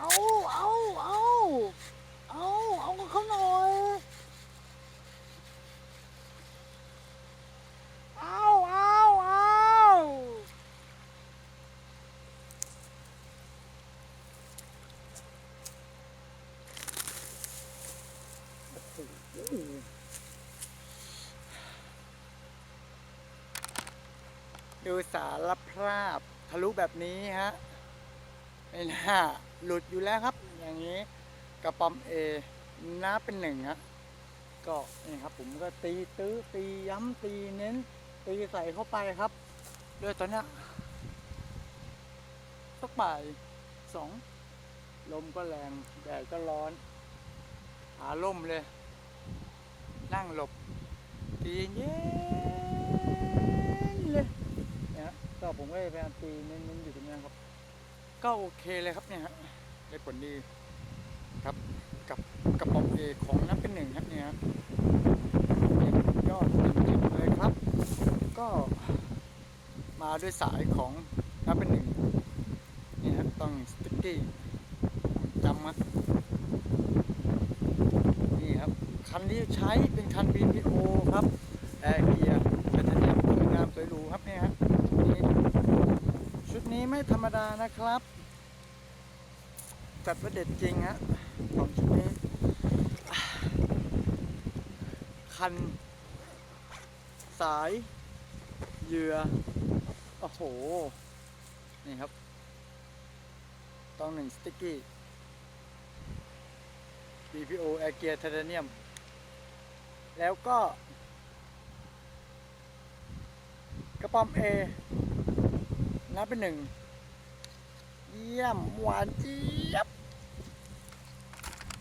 เอาเอาเอาเอาเอาเขาหน่อยเอาเอาเอาดูสารภาพทะลุแบบนี้ฮะไม่น่า หลุดอยู่แล้วครับ อย่างนี้กระป๋อมเอน้าเป็นหนึ่งฮะก็นี่ครับ ผมก็ตีตื้อตีย้ำตีเน้น ตีใส่เข้าไปครับด้วยตอนนี้สักบ่ายสองลมก็แรงแดดก็ร้อน หาล่มเลย นั่งหลบตีเย็นเลยเนี่ยฮะก็ผมก็พยายามตีเน้นๆอยู่ตรงนี้ครับ ก็โอเคเลยครับเนี่ยฮะได้ผลดีครับกับกระป๋องเอของน้ำเป็นหนึ่งครับเนี่ยฮะยอดเต็มๆเลยครับ ก็มาด้วยสายของน้ำเป็นหนึ่งนี่ฮะต้องสติ๊กกี้จำมานี่ครับคันที่ใช้เป็นคัน BPO ครับแอร์เกียร์เป็นทะเนียมสวยงามสวยหรูครับเนี่ยฮะนี่ชุด นี้ไม่ธรรมดานะครับจัดว่าเด็ดจริงฮะของชุดนี้ คัน สาย เหยื่อ โอ้โห นี่ครับ ต้องหนึ่งสติ๊กกี้ BPO Air Gear Titanium แล้วก็ กระป๋อม A นับเป็นหนึ่ง ยม หวานเจี๊ยบ